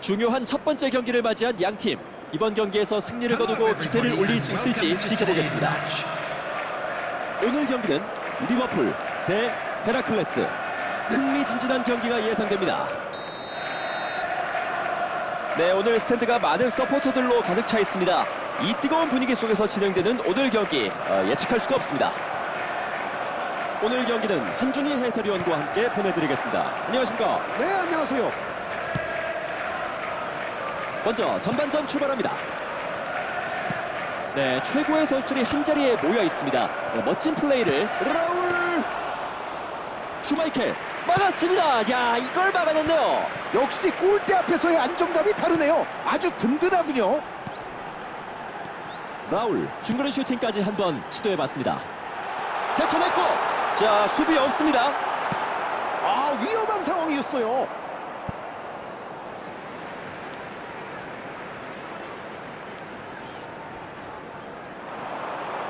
중요한 첫 번째 경기를 맞이한 양 팀. 이번 경기에서 승리를 거두고 기세를 올릴 수 있을지 지켜보겠습니다. 오늘 경기는 리버풀 대 헤라클레스. 흥미진진한 경기가 예상됩니다. 네, 오늘 스탠드가 많은 서포터들로 가득 차 있습니다. 이 뜨거운 분위기 속에서 진행되는 오늘 경기 어, 예측할 수가 없습니다. 오늘 경기는 한준희 해설위원과 함께 보내드리겠습니다. 안녕하십니까? 네, 안녕하세요. 먼저 전반전 출발합니다. 네, 최고의 선수들이 한 자리에 모여 있습니다. 네, 멋진 플레이를 라울 슈마이켈 막았습니다. 야, 이걸 막아냈네요. 역시 골대 앞에서의 안정감이 다르네요. 아주 든든하군요. 라울 중거리 슈팅까지 한 번 시도해봤습니다. 제쳐냈고 자 수비 없습니다. 아, 위험한 상황이었어요.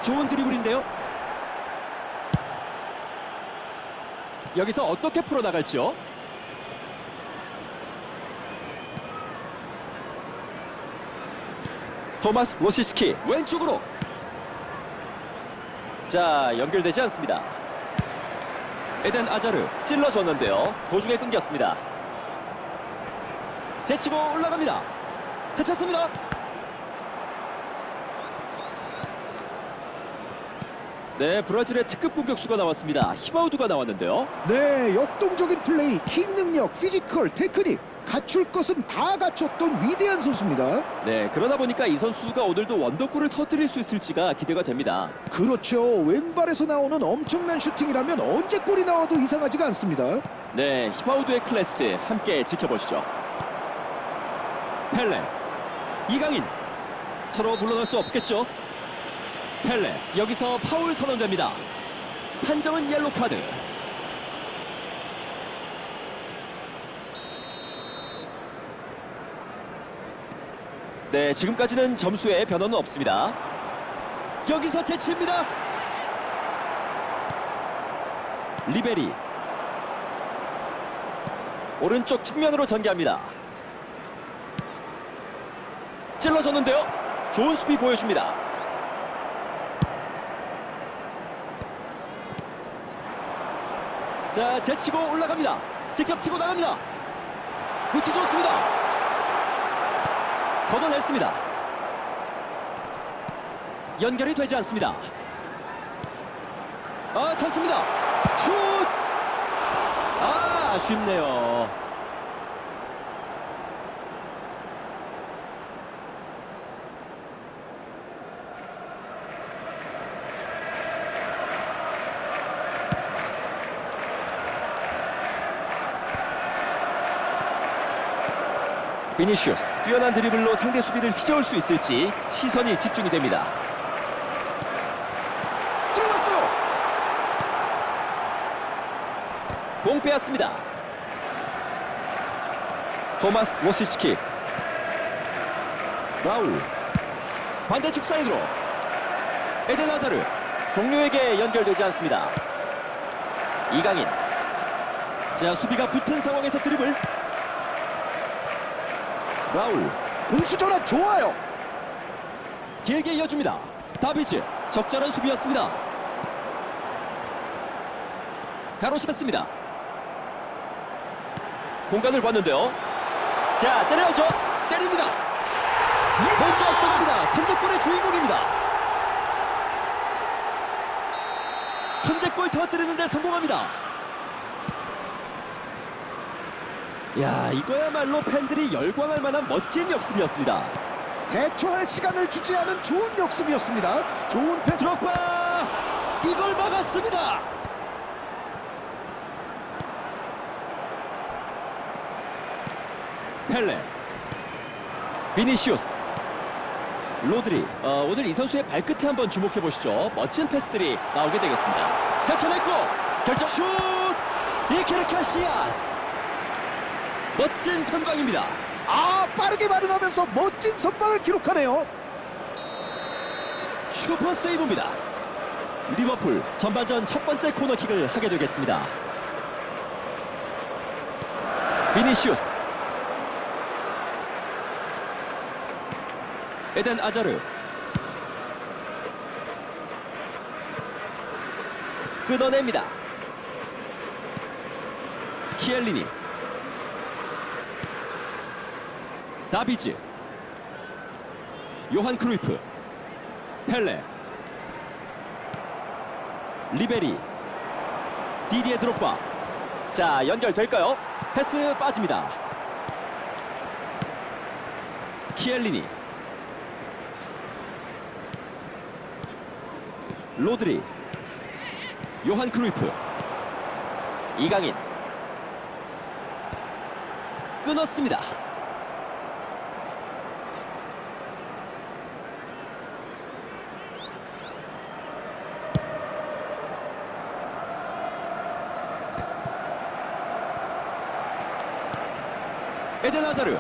좋은 드리블인데요. 여기서 어떻게 풀어나갈지요? 토마스 로시스키 왼쪽으로 자 연결되지 않습니다. 에덴 아자르 찔러줬는데요. 도중에 끊겼습니다. 제치고 올라갑니다. 제쳤습니다. 네, 브라질의 특급 공격수가 나왔습니다. 히바우드가 나왔는데요. 네, 역동적인 플레이, 킥 능력, 피지컬, 테크닉 갖출 것은 다 갖췄던 위대한 선수입니다. 네, 그러다 보니까 이 선수가 오늘도 원더골을 터뜨릴 수 있을지가 기대가 됩니다. 그렇죠. 왼발에서 나오는 엄청난 슈팅이라면 언제 골이 나와도 이상하지가 않습니다. 네, 히바우드의 클래스 함께 지켜보시죠. 펠레, 이강인 서로 물러날 수 없겠죠. 펠레 여기서 파울 선언됩니다. 판정은 옐로 카드. 네, 지금까지는 점수에 변화는 없습니다. 여기서 제치입니다. 리베리 오른쪽 측면으로 전개합니다. 찔러줬는데요. 좋은 수비 보여줍니다. 자, 제치고 올라갑니다. 직접 치고 나갑니다. 위치 좋습니다. 걷어냈습니다. 연결이 되지 않습니다. 아, 찬스입니다. 슛! 아, 아쉽네요. 비니시우스 뛰어난 드리블로 상대 수비를 휘저을 수 있을지 시선이 집중이 됩니다. 들어갔어요. 공 빼앗습니다. 토마스 로시스키 라울 반대측 사이드로 에덴 하자르 동료에게 연결되지 않습니다. 이강인 자 수비가 붙은 상황에서 드리블 라울 공수 전환 좋아요. 길게 이어줍니다. 다비즈 적절한 수비였습니다. 가로챘습니다. 공간을 봤는데요. 자 때려야죠. 때립니다. 먼저 앞서갑니다. 선제골의 주인공입니다. 선제골 터뜨리는데 성공합니다. 야 이거야말로 팬들이 열광할 만한 멋진 역습이었습니다. 대처할 시간을 주지 않은 좋은 역습이었습니다. 좋은 패 드록바! 이걸 막았습니다. 펠레 비니시우스 로드리. 어, 오늘 이 선수의 발끝에 한번 주목해 보시죠. 멋진 패스들이 나오게 되겠습니다. 제쳐냈고 결정 슛! 이케르 카시아스 멋진 선방입니다. 아 빠르게 반응하면서 멋진 선방을 기록하네요. 슈퍼 세이브입니다. 리버풀 전반전 첫 번째 코너킥을 하게 되겠습니다. 비니시우스. 에덴 아자르. 끊어냅니다. 키엘리니 다비즈 요한 크루이프 펠레 리베리 디디에 드록바. 자 연결될까요? 패스 빠집니다. 키엘리니 로드리 요한 크루이프 이강인. 끊었습니다 에덴 하자르.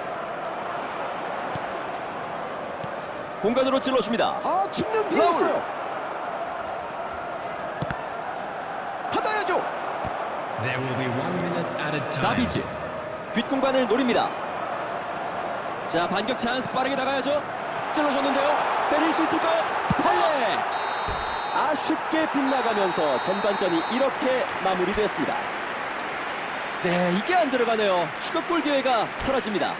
공간으로 찔러줍니다. 아 측면. 있어요. 받아야죠. There will be one minute at a time. 다비즈. 뒷공간을 노립니다. 자 반격 찬스 빠르게 나가야죠. 찔러줬는데요. 때릴 수 있을까요? 펠레 아쉽게 빗나가면서 전반전이 이렇게 마무리됐습니다 네 이게 안 들어가네요 추격골 기회가 사라집니다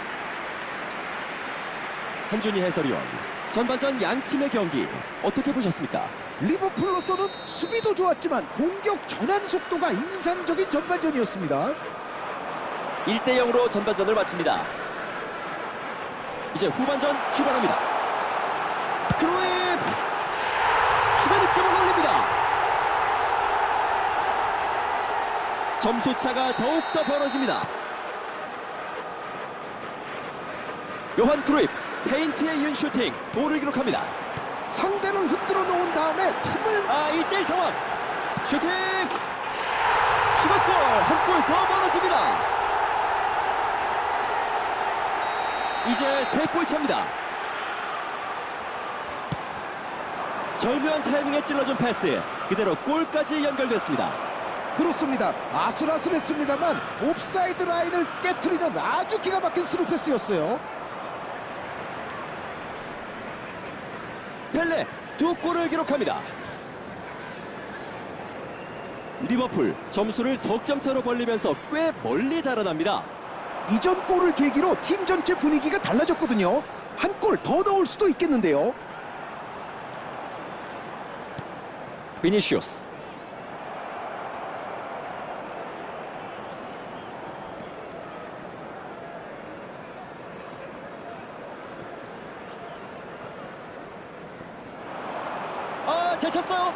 한준희 해설위원 전반전 양 팀의 경기 어떻게 보셨습니까? 리버풀로서는 수비도 좋았지만 공격 전환 속도가 인상적인 전반전이었습니다. 1대 0으로 전반전을 마칩니다. 이제 후반전 출발합니다. 크루이프 추가 득점을 올립니다. 점수 차가 더욱더 벌어집니다. 요한 크루이프 페인트에 이은 슈팅 골을 기록합니다. 상대를 흔들어 놓은 다음에 틈을 아 1대1 상황. 슈팅! 추가골 한 골 더 벌어집니다. 이제 세 골 차입니다. 절묘한 타이밍에 찔러준 패스. 그대로 골까지 연결됐습니다 그렇습니다. 아슬아슬했습니다만 옵사이드 라인을 깨트리는 아주 기가 막힌 스루 패스였어요. 펠레 두 골을 기록합니다 리버풀 점수를 석점 차로 벌리면서 꽤 멀리 달아납니다 이전 골을 계기로 팀 전체 분위기가 달라졌거든요. 한 골 더 넣을 수도 있겠는데요. 비니시우스 찼어요.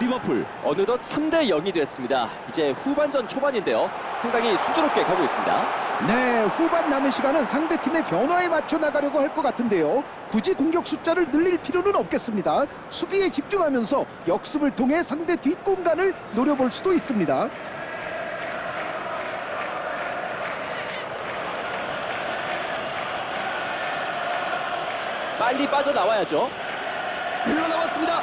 리버풀 어느덧 3대 0이 됐습니다. 이제 후반전 초반인데요. 상당히 순조롭게 가고 있습니다. 네, 후반 남은 시간은 상대팀의 변화에 맞춰 나가려고 할 것 같은데요. 굳이 공격 숫자를 늘릴 필요는 없겠습니다. 수비에 집중하면서 역습을 통해 상대 뒷공간을 노려볼 수도 있습니다. 빨리 빠져나와야죠. 흘러나왔습니다.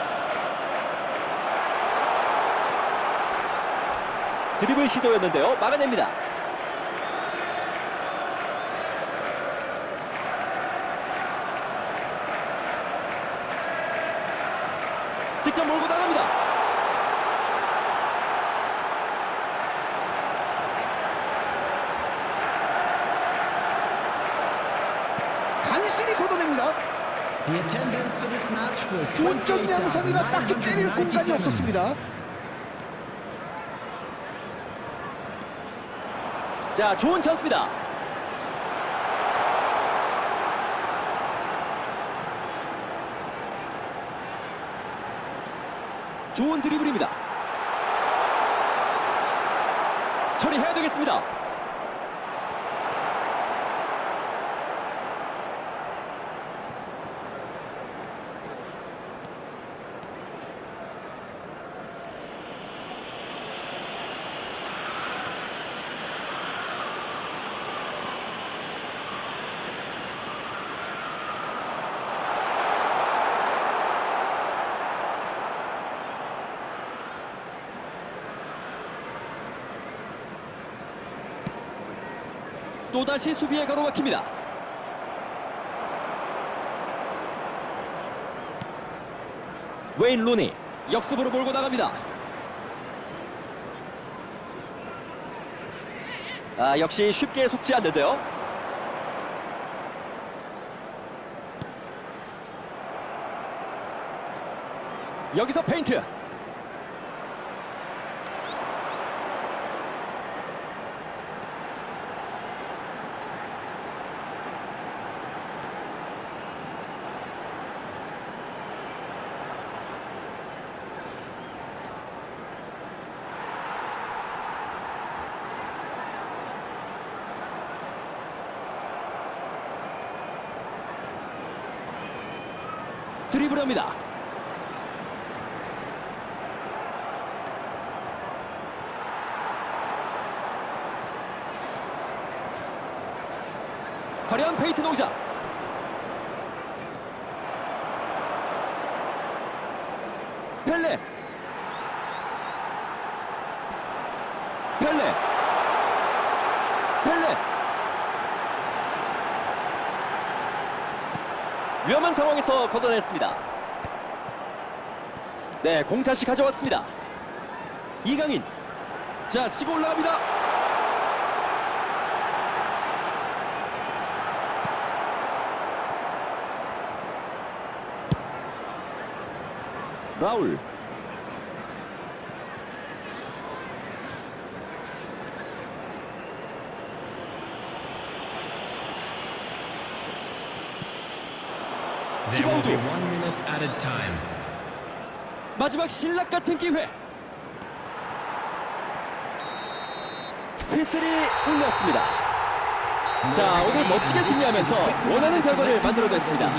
드리블 시도였는데요. 막아냅니다. 직접 몰고 나갑니다. 간신히 걷어냅니다. 본전 양상이라 딱히 때릴 공간이 28,997. 없었습니다. 자, 좋은 찬스입니다. 좋은 드리블입니다. 처리해야 되겠습니다. 또다시 수비에 가로막힙니다. 웨인 루니 역습으로 몰고 나갑니다. 아 역시 쉽게 속지 않는데요. 여기서 페인트. 드리블 합니다. 화려한 페이트 동작. 펠레. 펠레. 펠레. 위험한 상황에서 걷어냈습니다. 네, 공 다시 가져왔습니다. 이강인. 자, 치고 올라갑니다. 라울. Time. 마지막 신락 같은 기회. 휘슬이 울렸습니다. 자, 오늘 멋지게 승리하면서 원하는 결과를 만들어냈습니다.